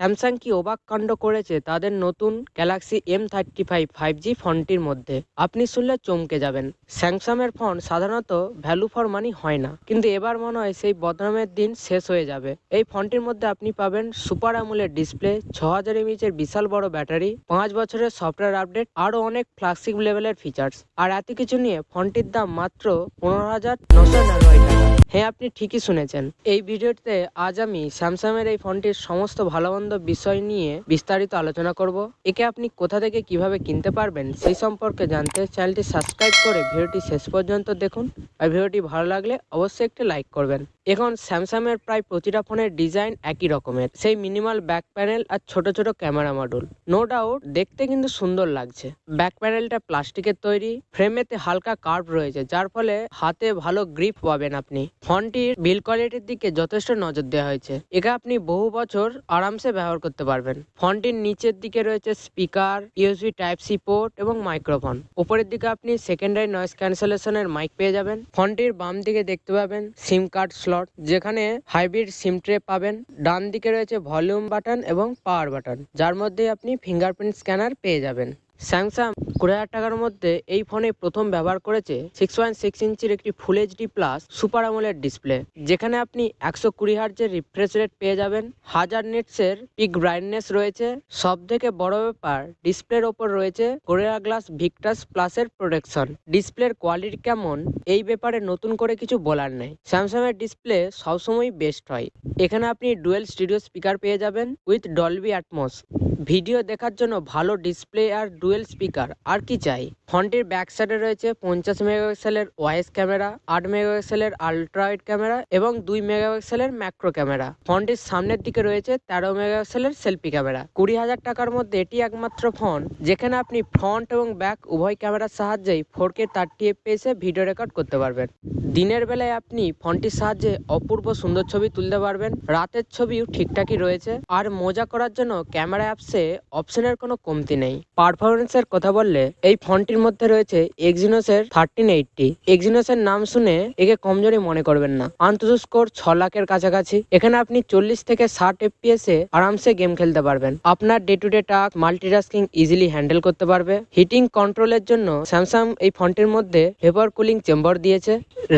Samsung কি অবাক কাণ্ড করেছে তাদের নতুন Galaxy M thirty five five G ফোনটির মধ্যে? আপনি শুনলে চমকে যাবেন। স্যামসাংয়ের ফোন সাধারণত ভ্যালু ফর মানি হয় না। কিন্তু এবার মনে হয় সেই বদনামের দিন শেষ হয়ে যাবে। এই ফোনটির মধ্যে আপনি পাবেন সুপার আমুলের ডিসপ্লে ছ হাজার এমএচের বিশাল বড় ব্যাটারি, পাঁচ বছরের সফটওয়্যার আপডেট, আরও অনেক ফ্লাগশিপ লেভেলের ফিচার্স আর এত কিছু নিয়ে ফোনটির দাম মাত্র পনেরো হাজার নশো নিরানব্বই টাকা। হ্যাঁ আপনি ঠিকই শুনেছেন। এই ভিডিওতে আজ আমি স্যামসাংয়ের এই ফোনটির সমস্ত ভালো মন্দ বিষয় নিয়ে বিস্তারিত আলোচনা করব। একে আপনি কোথা থেকে কীভাবে কিনতে পারবেন সেই সম্পর্কে জানতে চ্যানেলটি সাবস্ক্রাইব করে ভিডিওটি শেষ পর্যন্ত দেখুন। আর ভিডিওটি ভালো লাগলে অবশ্যই একটি লাইক করবেন। এখন স্যামসাংয়ের প্রায় প্রতিটা ফোনের ডিজাইন একই রকমের। সেই মিনিমাল ব্যাক প্যানেল আর ছোট ছোট ক্যামেরা মডেল। নো ডাউট দেখতে কিন্তু সুন্দর লাগছে। ব্যাক প্যানেলটা প্লাস্টিকের তৈরি ফ্রেমেতে হালকা কার্ভ রয়েছে, যার ফলে হাতে ভালো গ্রিপ পাবেন আপনি। ফোনটির বিল কোয়ালিটির দিকে যথেষ্ট নজর দেওয়া হয়েছে। একে আপনি বহু বছর আরামসে ব্যবহার করতে পারবেন। ফোনটির নিচের দিকে রয়েছে speaker, USB type C port এবং মাইক্রোফোন। উপরের দিকে আপনি সেকেন্ডারি নয়েজ ক্যান্সেলেশনের মাইক পেয়ে যাবেন। ফোনটির বাম দিকে দেখতে পাবেন সিম কার্ড স্লট, যেখানে হাইব্রিড সিম ট্রে পাবেন। ডান দিকে রয়েছে ভলিউম বাটন এবং পাওয়ার বাটন, যার মধ্যে আপনি ফিঙ্গারপ্রিন্ট স্ক্যানার পেয়ে যাবেন। স্যামসাং কুড়ি হাজার টাকার মধ্যে এই ফোনে প্রথম ব্যবহার করেছে সিক্স পয়েন্ট সিক্স ইঞ্চির একটি full HD plus super AMOLED display যেখানে আপনি একশো কুড়ি হার্জের রিফ্রেশ রেট পেয়ে যাবেন। হাজার নিটসের পিক ব্রাইটনেস রয়েছে। সব থেকে বড় ব্যাপার ডিসপ্লের ওপর রয়েছে কোরিয়া গ্লাস ভিক্টাস প্লাসের প্রোটেকশন ডিসপ্লের কোয়ালিটি কেমন, এই ব্যাপারে নতুন করে কিছু বলার নেই। স্যামসাং এর ডিসপ্লে সবসময় বেস্ট হয়। এখানে আপনি ডুয়েল স্টুডিও স্পিকার পেয়ে যাবেন উইথ ডলবি অ্যাটমস ভিডিও দেখার জন্য ভালো ডিসপ্লে আর ডুয়েল স্পিকার, আর কি চাই? ফোনটির ব্যাক সাইডে রয়েছে পঞ্চাশ মেগাপিক্সেলের ওয়াইস ক্যামেরা, আট মেগাপিক্সেলের আলট্রা ওয়াইড ক্যামেরা এবং দুই মেগাপিক্সেলের ম্যাক্রো ক্যামেরা। ফোনটির সামনের দিকে রয়েছে তেরো মেগাপিক্সেলের সেলফি ক্যামেরা। কুড়ি হাজার টাকার মধ্যে এটি একমাত্র ফোন, যেখানে আপনি ফ্রন্ট এবং ব্যাক উভয় ক্যামেরার সাহায্যেই ফোর কে থার্টি এফপিএসে ভিডিও রেকর্ড করতে পারবেন। দিনের বেলায় আপনি ফোনটির সাহায্যে অপূর্ব সুন্দর ছবি তুলতে পারবেন, রাতের ছবিও ঠিকঠাকই রয়েছে, আর মজা করার জন্য ক্যামেরা অ্যাপসে অপশনের কোনো কমতি নেই। পারফরমেন্সের কথা বললে, এই ফোনটির মধ্যে রয়েছে এক্সিনোসের থার্টিন এইটটি এক্সিনোসের নাম শুনে একে কমজোরি মনে করবেন না। আন্তজ স্কোর ছ লাখের কাছাকাছি। এখানে আপনি চল্লিশ থেকে ষাট এফপিএস এ আরামসে গেম খেলতে পারবেন। আপনার day to day task multitasking easily handle করতে পারবে। হিটিং কন্ট্রোলের জন্য স্যামসাং এই ফোনটির মধ্যে ভেপার কুলিং চেম্বার দিয়েছে।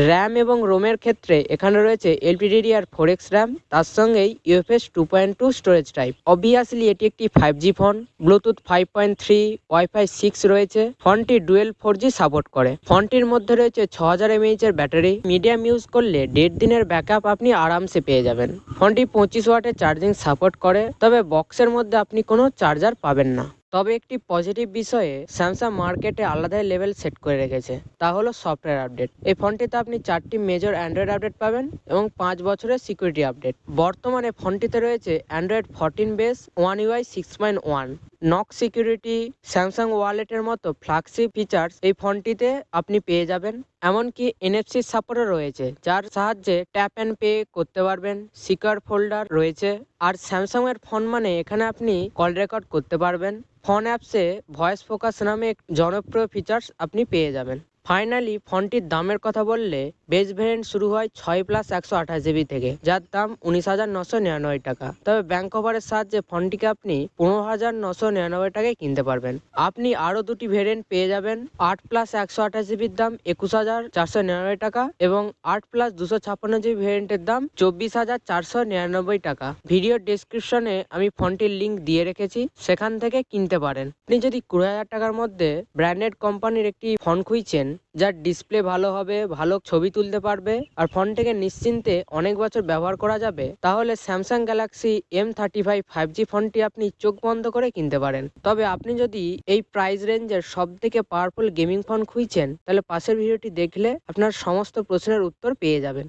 র্যাম এবং রোমের ক্ষেত্রে এখানে রয়েছে LPDD R four X RAM তার সঙ্গেই UFS two point two storage type obviously এটি একটি five G phone Bluetooth five point three WiFi six রয়েছে। ফোনটি ডুয়েল ফোর জি সাপোর্ট করে। ফোনটির মধ্যে রয়েছে ছ হাজার এমএইচ এর ব্যাটারি। মিডিয়াম ইউজ করলে দেড় দিনের ব্যাকআপ আপনি আরামসে পেয়ে যাবেন। ফোনটি পঁচিশ ওয়াটের চার্জিং সাপোর্ট করে। তবে বক্সের মধ্যে আপনি কোনো চার্জার পাবেন না। তবে একটি পজিটিভ বিষয়ে স্যামসাং মার্কেটে আলাদাই লেভেল সেট করে রেখেছে, তা হলো সফটওয়্যার আপডেট। এই ফোনটিতে আপনি চারটি মেজর অ্যান্ড্রয়েড আপডেট পাবেন এবং পাঁচ বছরের সিকিউরিটি আপডেট বর্তমানে ফোনটিতে রয়েছে Android fourteen base One UI six point one Knox security Samsung ওয়ালেটের মতো ফ্ল্যাগশিপ ফিচার্স এই ফোনটিতে আপনি পেয়ে যাবেন। এমনকি এনএফসি সাপোর্টও রয়েছে, যার সাহায্যে ট্যাপ অ্যান্ড পে করতে পারবেন সিকার ফোল্ডার রয়েছে, আর স্যামসাং এর ফোন মানে এখানে আপনি কল রেকর্ড করতে পারবেন। ফোন অ্যাপসে ভয়েস ফোকাস নামে জনপ্রিয় ফিচার্স আপনি পেয়ে যাবেন। ফাইনালি ফোনটির দামের কথা বললে বেস ভেরিয়েন্ট শুরু হয় ছয় প্লাস একশো আঠাশ জিবি থেকে, যার দাম উনিশ হাজার নশো নিরানব্বই টাকা। তবে ব্যাংক কভারের সাহায্যে ফোনটিকে আপনি পনেরো হাজার নশো নিরানব্বই টাকায় কিনতে পারবেন। আপনি আরও দুটি ভেরিয়েন্ট পেয়ে যাবেন, আট প্লাস একশো আঠাশ জিবির দাম একুশ হাজার চারশো নিরানব্বই টাকা এবং আট প্লাস দুশো ছাপ্পান্ন জিবি ভেরিয়েন্টের দাম চব্বিশ হাজার চারশো নিরানব্বই টাকা। ভিডিও ডেসক্রিপশনে আমি ফোনটির লিঙ্ক দিয়ে রেখেছি, সেখান থেকে কিনতে পারেন। আপনি যদি কুড়ি হাজার টাকার মধ্যে ব্র্যান্ডেড কোম্পানির একটি ফোন খুঁজছেন যার ডিসপ্লে ভালো হবে, ভালো ছবি তুলতে পারবে, আর ফোনটিকে নিশ্চিন্তে অনেক বছর ব্যবহার করা যাবে, তাহলে Samsung Galaxy M thirty five five G ফোনটি আপনি চোখ বন্ধ করে কিনতে পারেন। তবে আপনি যদি এই প্রাইস রেঞ্জের সব থেকে পাওয়ারফুল গেমিং ফোন খুঁজছেন, তাহলে পাশের ভিডিওটি দেখলে আপনার সমস্ত প্রশ্নের উত্তর পেয়ে যাবেন।